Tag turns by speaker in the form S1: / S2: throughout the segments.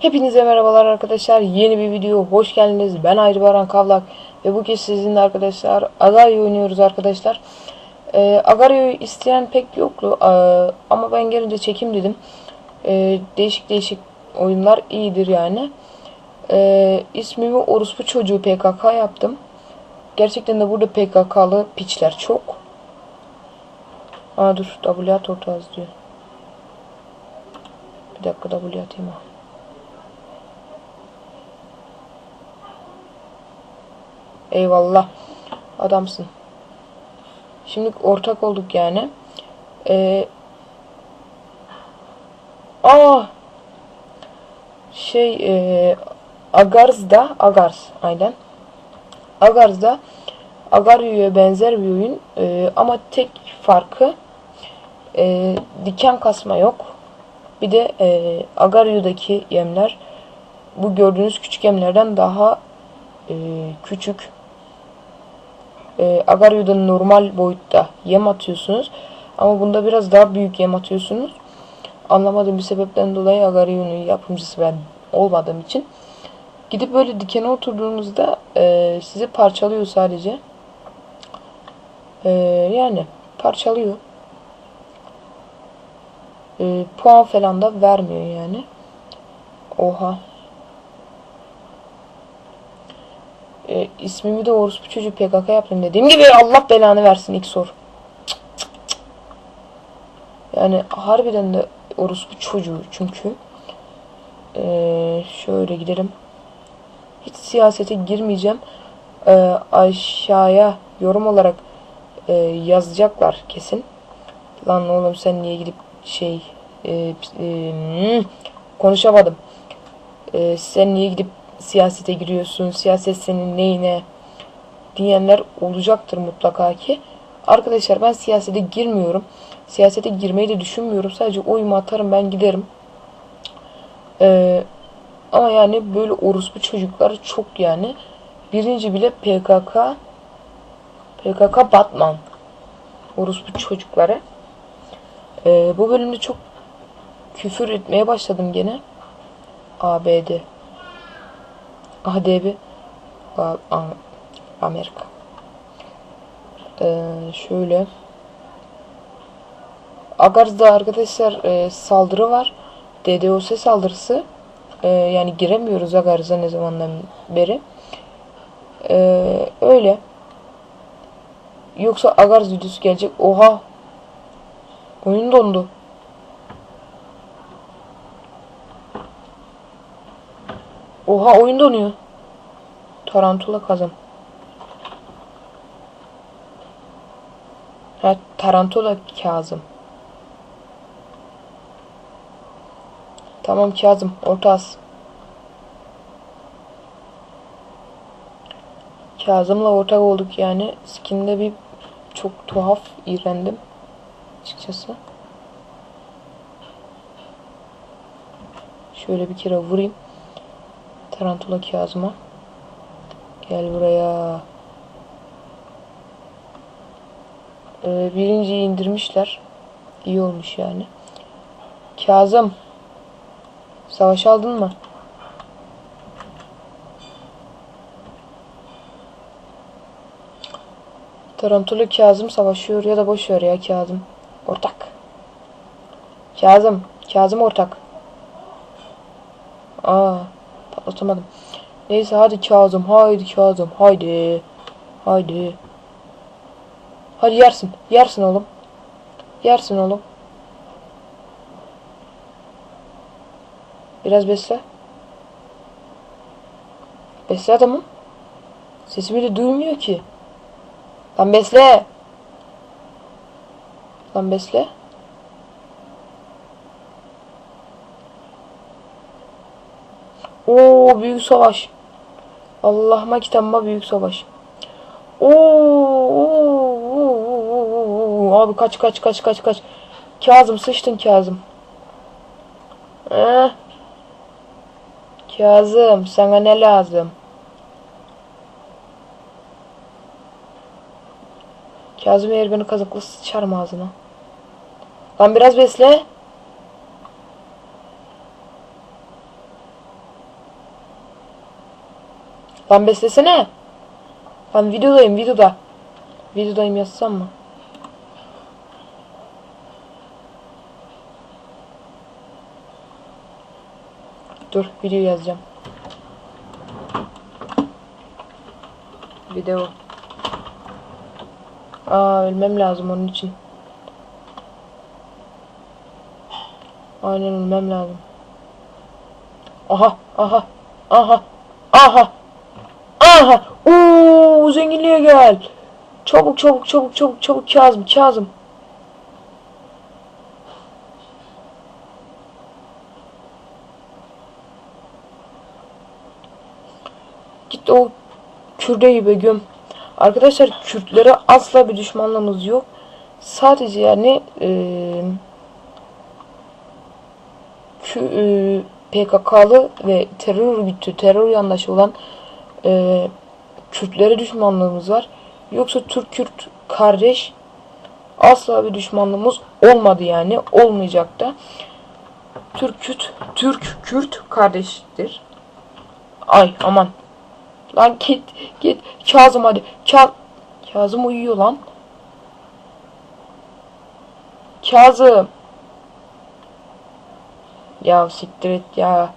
S1: Hepinize merhabalar arkadaşlar. Yeni bir video hoş geldiniz. Ben Ayrı Baran Kavlak ve bu kez sizinle arkadaşlar Agario oynuyoruz arkadaşlar. Ee, Agario'yu isteyen pek yoktu Ee, ama ben gelince çekim dedim. Ee, değişik değişik oyunlar iyidir yani. Ee, ismimi Orospu Çocuğu PKK yaptım. Gerçekten de burada PKK'lı piçler çok. Aa dur W at diyor. Bir dakika W atayım ha. Eyvallah. Adamsın. Şimdi ortak olduk yani. Ee, aa şey e, Agars'da Agars aynen. Agars'da Agario'ya benzer bir oyun Ee, ama tek farkı e, diken kasma yok. Bir de e, Agario'daki yemler bu gördüğünüz küçük yemlerden daha e, küçük. E, Agario'da normal boyutta yem atıyorsunuz. Ama bunda biraz daha büyük yem atıyorsunuz. Anlamadığım bir sebepten dolayı Agario'nun yapımcısı ben olmadığım için. Gidip böyle dikene oturduğunuzda e, sizi parçalıyor sadece. E, yani parçalıyor. E, puan falan da vermiyor yani. Oha. E, ismimi de orospu çocuğu PKK yaptım dediğim gibi Allah belanı versin ilk sor. Cık, cık, cık. Yani harbiden de orospu çocuğu çünkü. E, şöyle gidelim. Hiç siyasete girmeyeceğim. E, aşağıya yorum olarak e, yazacaklar kesin. Lan oğlum sen niye gidip şey e, e, hmm, konuşamadım. E, sen niye gidip siyasete giriyorsun? Siyaset senin neyine? diyenler olacaktır mutlaka ki. Arkadaşlar ben siyasete girmiyorum. Siyasete girmeyi de düşünmüyorum. Sadece oyumu atarım ben giderim. Ee, ama yani böyle orospu çocukları çok yani. Birinci bile PKK PKK Batman. Orospu çocukları. Ee, bu bölümde çok küfür etmeye başladım gene. ABD. ADB. Amerika. Ee, şöyle. Agarz'da arkadaşlar e, saldırı var. DDoS saldırısı. Ee, yani giremiyoruz Agarz'a ne zamandan beri. Ee, öyle. Yoksa Agarz videosu gelecek. Oha. Oyun dondu. Oha oyun donuyor. Tarantula kazım. Ha tarantula Kazım. Tamam Kazım. Orta az. Kazım'la ortak olduk yani. Skin'de bir çok tuhaf iğrendim. Açıkçası. Şöyle bir kere vurayım. Tarantula Kazım'a. Gel buraya. Ee, birinciyi indirmişler. İyi olmuş yani. Kazım. Savaş aldın mı? Tarantula Kazım savaşıyor ya da boş ver ya Kazım. Ortak. Kazım. Kazım ortak. Aa, patlatamadım. Neyse hadi Kazım. Haydi Kazım. Haydi. Haydi. Hadi yersin. Yersin oğlum. Yersin oğlum. Biraz besle. Besle adamım. Sesimi de duymuyor ki. Lan besle. Lan besle. Oo büyük savaş. Allah'ıma kitabıma büyük savaş. Oo, oo, oo, oo, abi kaç kaç kaç kaç kaç. Kazım sıçtın Kazım. Eh. Kazım sana ne lazım? Kazım eğer beni kazıklı sıçarım ağzına. Lan biraz besle. Lan beslesene. Ben videodayım videoda. Videodayım yazsam mı? Dur video yazacağım. Video. Aa ölmem lazım onun için. Aynen ölmem lazım. Aha aha aha aha Uuu zenginliğe gel. Çabuk çabuk çabuk çabuk çabuk Kazım Kazım. Git o Kürdeyi be göm. Arkadaşlar Kürtlere asla bir düşmanlığımız yok. Sadece yani eee Kü- e, PKK'lı ve terör örgütü, terör yandaşı olan e, Kürtlere düşmanlığımız var. Yoksa Türk-Kürt kardeş asla bir düşmanlığımız olmadı yani. Olmayacak da. Türk-Kürt, Türk-Kürt kardeştir. Ay aman. Lan git git. Kazım hadi. Ka Kazım uyuyor lan. Kazım. Ya siktir et ya.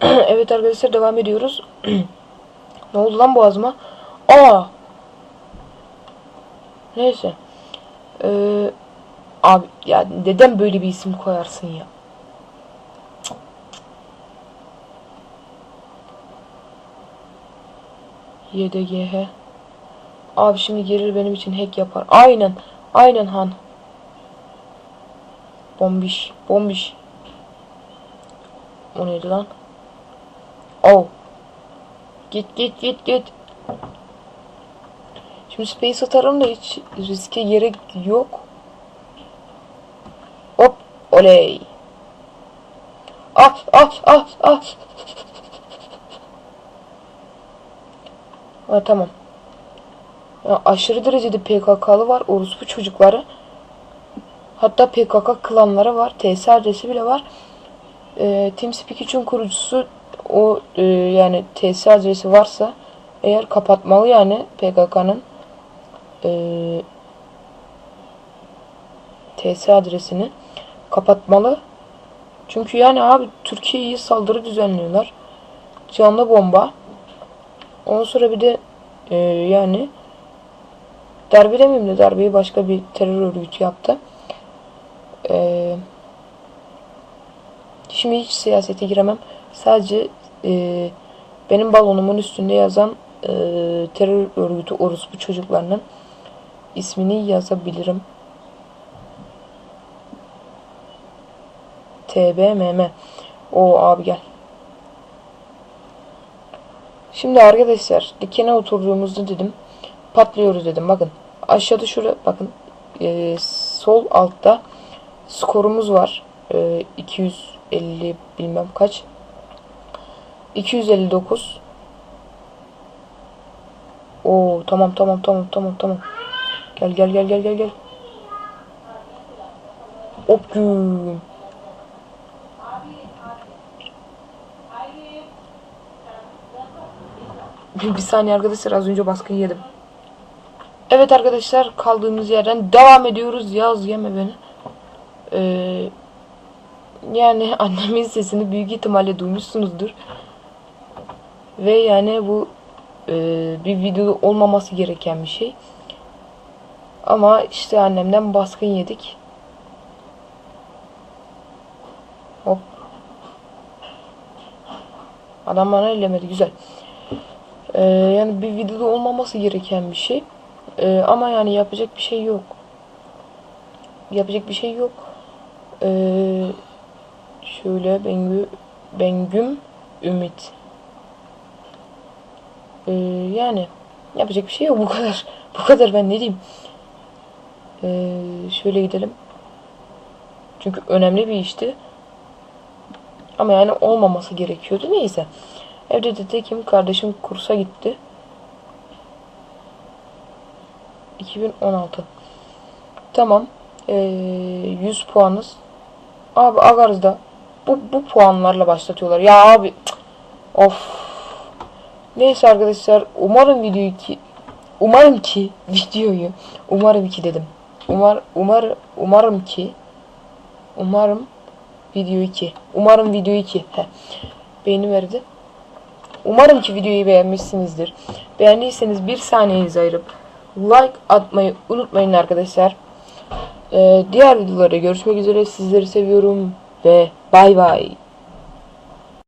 S1: evet arkadaşlar devam ediyoruz. ne oldu lan boğazıma? Aa. Neyse. Ee, abi ya neden böyle bir isim koyarsın ya? YDGH. Abi şimdi gelir benim için hack yapar. Aynen. Aynen Han. Bombiş. Bombiş. O neydi lan? Oh. Git git git git. Şimdi space atarım da hiç riske gerek yok. Hop. Oley. Ah ah ah ah. Ha tamam. Ya, aşırı derecede PKK'lı var. Orospu çocukları. Hatta PKK klanları var. TS adresi bile var. E, TeamSpeak için kurucusu o e, yani TS adresi varsa eğer kapatmalı yani PKK'nın e, TS adresini kapatmalı. Çünkü yani abi Türkiye'yi saldırı düzenliyorlar. Canlı bomba. Ondan sonra bir de e, yani darbe demeyeyim de darbeyi başka bir terör örgütü yaptı. Ee, şimdi hiç siyasete giremem. Sadece e, benim balonumun üstünde yazan e, terör örgütü orospu çocuklarının ismini yazabilirim. TBMM. O abi gel. Şimdi arkadaşlar dikene oturduğumuzda dedim patlıyoruz dedim. Bakın aşağıda şurada bakın e, sol altta skorumuz var. E, 250 bilmem kaç. 259. Oo tamam tamam tamam tamam tamam. Gel gel gel gel gel gel. Hop güm. Bir saniye arkadaşlar az önce baskın yedim. Evet arkadaşlar kaldığımız yerden devam ediyoruz. Yaz yeme beni. Ee, yani annemin sesini büyük ihtimalle duymuşsunuzdur. Ve yani bu e, bir videoda olmaması gereken bir şey. Ama işte annemden baskın yedik. Hop. Adam bana ellemedi güzel. Ee, yani bir videoda olmaması gereken bir şey. Ee, ama yani yapacak bir şey yok. Yapacak bir şey yok. Ee, şöyle Bengü Bengüm Ümit. Ee, yani yapacak bir şey yok bu kadar. Bu kadar ben ne diyeyim. Ee, şöyle gidelim. Çünkü önemli bir işti. Ama yani olmaması gerekiyordu. Neyse. Evde de tekim kardeşim kursa gitti. 2016. Tamam. Ee, 100 puanız. Abi Agarz'da bu, bu puanlarla başlatıyorlar. Ya abi of. Neyse arkadaşlar umarım videoyu ki umarım ki videoyu umarım ki dedim. Umar umar umarım ki umarım video 2. Umarım video 2. Heh. Beyni verdi. Umarım ki videoyu beğenmişsinizdir. Beğendiyseniz bir saniyenizi ayırıp like atmayı unutmayın arkadaşlar. Ee, diğer videolarda görüşmek üzere. Sizleri seviyorum ve Bye bye.